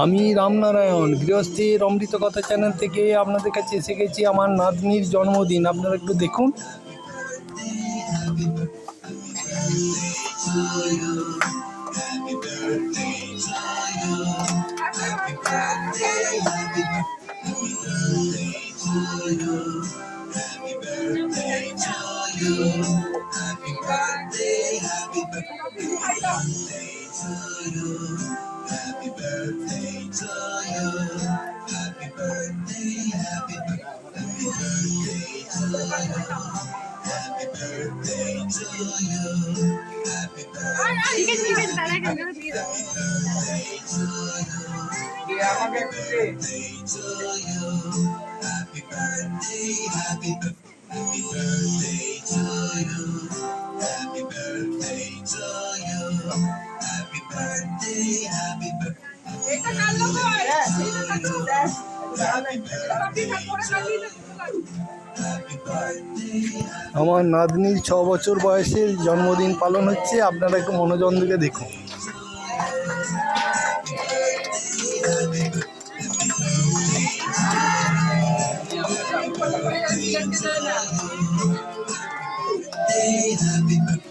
আমি রামনারায়ণ গৃহস্থীর অমৃত কথা চ্যানেল থেকে আপনাদের কাছে এসে গেছি আমার নাতনির জন্মদিন। আপনারা একটু দেখুন। to you. Happy birthday to you. Happy birthday, happy, happy birthday to you. Happy birthday to you. Happy birthday. Ah, you can you can talaga no dito. Yeah, I'm happy birthday to you. Happy birthday, happy, happy birthday to আমার নাতনির ছ বছর বয়সের জন্মদিন পালন হচ্ছে, আপনারা একটু মনোযোগ দিকে দেখুন। দিদি মাকে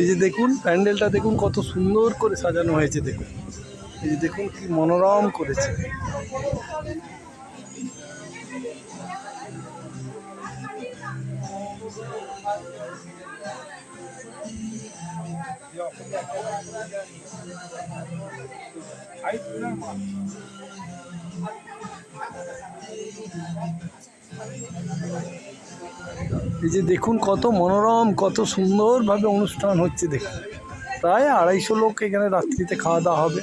এই যে দেখুন, প্যান্ডেলটা দেখুন, কত সুন্দর করে সাজানো হয়েছে, দেখুন। এই যে দেখুন, কি মনোরম করেছে। এই যে দেখুন কত মনোরম, কত সুন্দরভাবে অনুষ্ঠান হচ্ছে দেখুন। প্রায় আড়াইশো লোক এখানে রাত্রিতে খাওয়া দাওয়া হবে।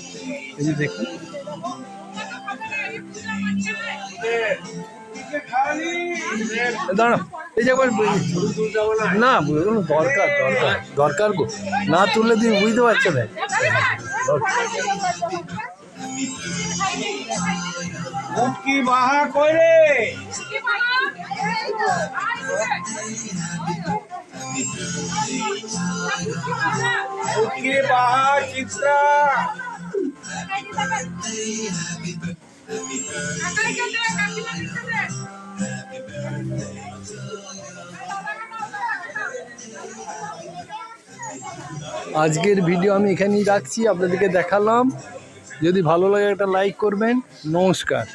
এই যে দেখুন। এই যে না দরকার দরকার দরকার গো। না তুললে তুমি বুঝতে পারছ না। মুটকি বাহা করে মুটকি বাহা চিত্রা। আজকের ভিডিও আমি এখানেই রাখছি আপনাদেরকে দেখালাম। যদি ভালো লাগে একটা লাইক করবেন নমস্কার।